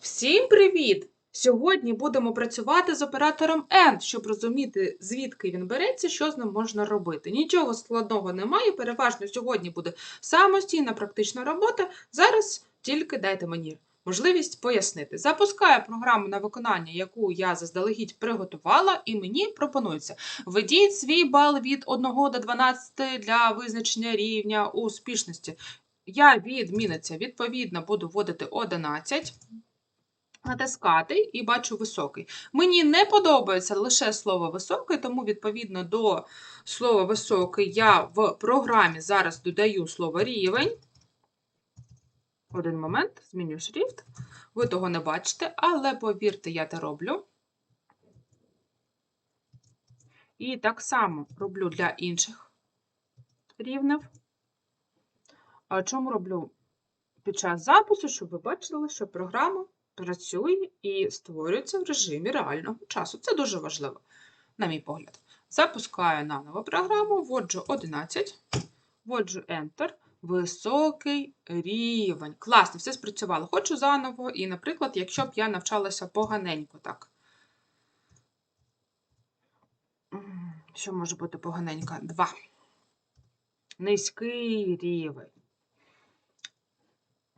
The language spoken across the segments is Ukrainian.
Всім привіт! Сьогодні будемо працювати з оператором AND, щоб розуміти, звідки він береться, що з ним можна робити. Нічого складного немає, переважно сьогодні буде самостійна практична робота. Зараз тільки дайте мені можливість пояснити. Запускаю програму на виконання, яку я заздалегідь приготувала, і мені пропонується. Введіть свій бал від 1 до 12 для визначення рівня успішності. Я відмінниця, відповідно, буду вводити 11 натискати і бачу високий. Мені не подобається лише слово високий, тому відповідно до слова високий я в програмі зараз додаю слово рівень. Один момент, зміню шрифт. Ви того не бачите, але повірте, я це роблю. І так само роблю для інших рівнів. А чому роблю під час запису, щоб ви бачили, що програма працює і створюється в режимі реального часу. Це дуже важливо, на мій погляд. Запускаю наново програму, вводжу 11, вводжу Enter, високий рівень. Класно, все спрацювало. Хочу заново, і, наприклад, якщо б я навчалася поганенько, так. Що може бути поганенько? 2. Низький рівень.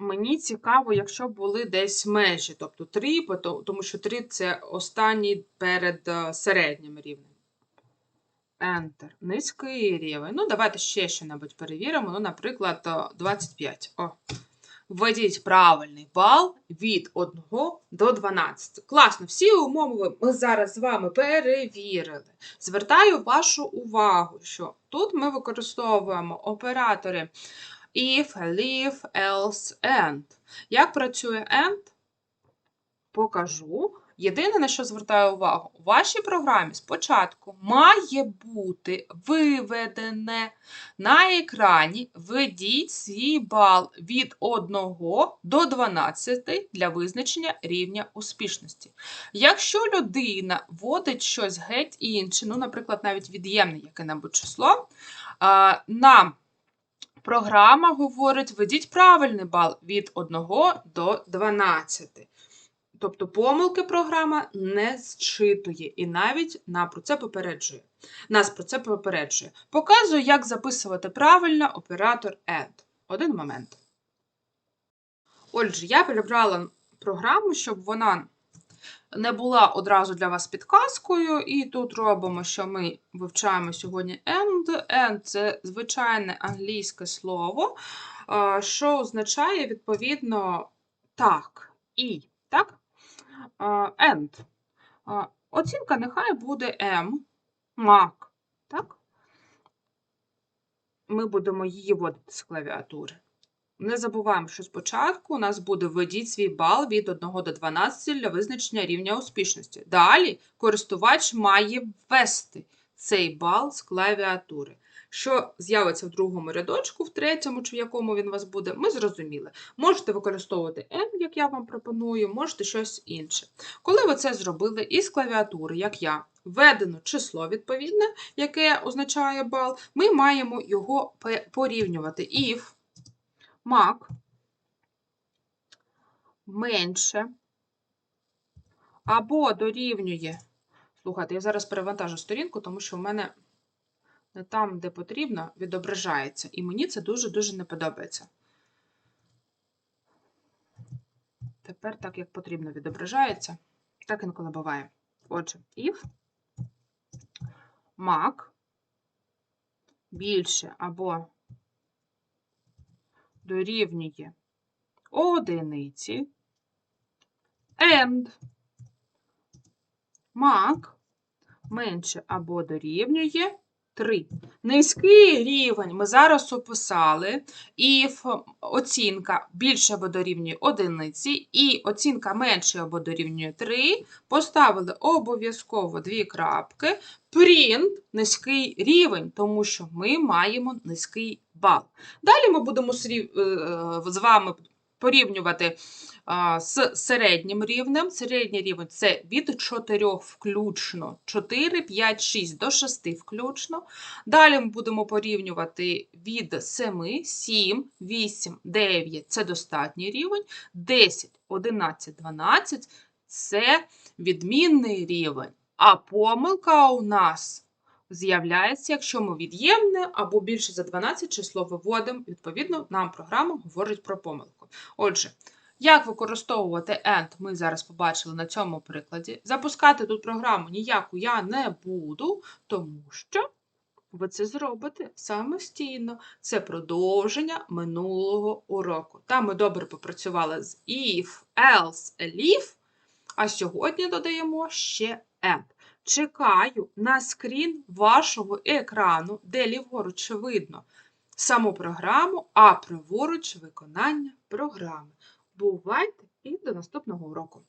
Мені цікаво, якщо були десь межі, тобто 3, тому що 3 це останній перед е, середнім рівнем. Enter. Низький рівень. Ну, давайте ще що-небудь перевіримо. Ну, наприклад, е, 25. О. Введіть правильний бал від 1 до 12. Класно, всі умови ми зараз з вами перевірили. Звертаю вашу увагу, що тут ми використовуємо оператори if, leave, else, and. Як працює and? Покажу. Єдине, на що звертаю увагу, у вашій програмі спочатку має бути виведене на екрані введіть свій бал від 1 до 12 для визначення рівня успішності. Якщо людина вводить щось геть інше, ну, наприклад, навіть від'ємне яке-небудь число, нам Програма говорить, введіть правильний бал від 1 до 12. Тобто помилки програма не зчитує і навіть на про це попереджує. Нас про це попереджує. Показую, як записувати правильно оператор AND. Один момент. Отже, я перебрала програму, щоб вона не була одразу для вас підказкою. І тут робимо, що ми вивчаємо сьогодні and. And – це звичайне англійське слово, що означає, відповідно, так, і. Так? А, And. Оцінка нехай буде M, MAC. Так? Ми будемо її вводити з клавіатури. Не забуваємо, що спочатку у нас буде введіть свій бал від 1 до 12 для визначення рівня успішності. Далі користувач має ввести цей бал з клавіатури. Що з'явиться в другому рядочку, в третьому, чи в якому він у вас буде, ми зрозуміли. Можете використовувати N, як я вам пропоную, можете щось інше. Коли ви це зробили із клавіатури, як я, введено число відповідне, яке означає бал, ми маємо його порівнювати. If мак менше або дорівнює. Слухайте, я зараз перевантажу сторінку, тому що в мене не там, де потрібно, відображається. І мені це дуже-дуже не подобається. Тепер так, як потрібно, відображається. Так інколи буває. Отже, if мак більше або дорівнює одиниці, and мак менше або дорівнює 3. Низький рівень ми зараз описали, if оцінка більше або дорівнює одиниці, і оцінка менше або дорівнює 3, поставили обов'язково дві крапки, print низький рівень, тому що ми маємо низький бал. Далі ми будемо е, з вами порівнювати з середнім рівнем. Середній рівень це від 4 включно, 4, 5, 6 до 6 включно. Далі ми будемо порівнювати від 7, 7, 8, 9 це достатній рівень, 10, 11, 12 це відмінний рівень. А помилка у нас з'являється, якщо ми від'ємне або більше за 12 число виводимо, відповідно, нам програма говорить про помилку. Отже, як використовувати AND, ми зараз побачили на цьому прикладі. Запускати тут програму ніяку я не буду, тому що ви це зробите самостійно. Це продовження минулого уроку. Там ми добре попрацювали з if, else, elif, а сьогодні додаємо ще AND. Чекаю на скрін вашого екрану, де ліворуч видно саму програму, а праворуч виконання програми. Бувайте і до наступного уроку!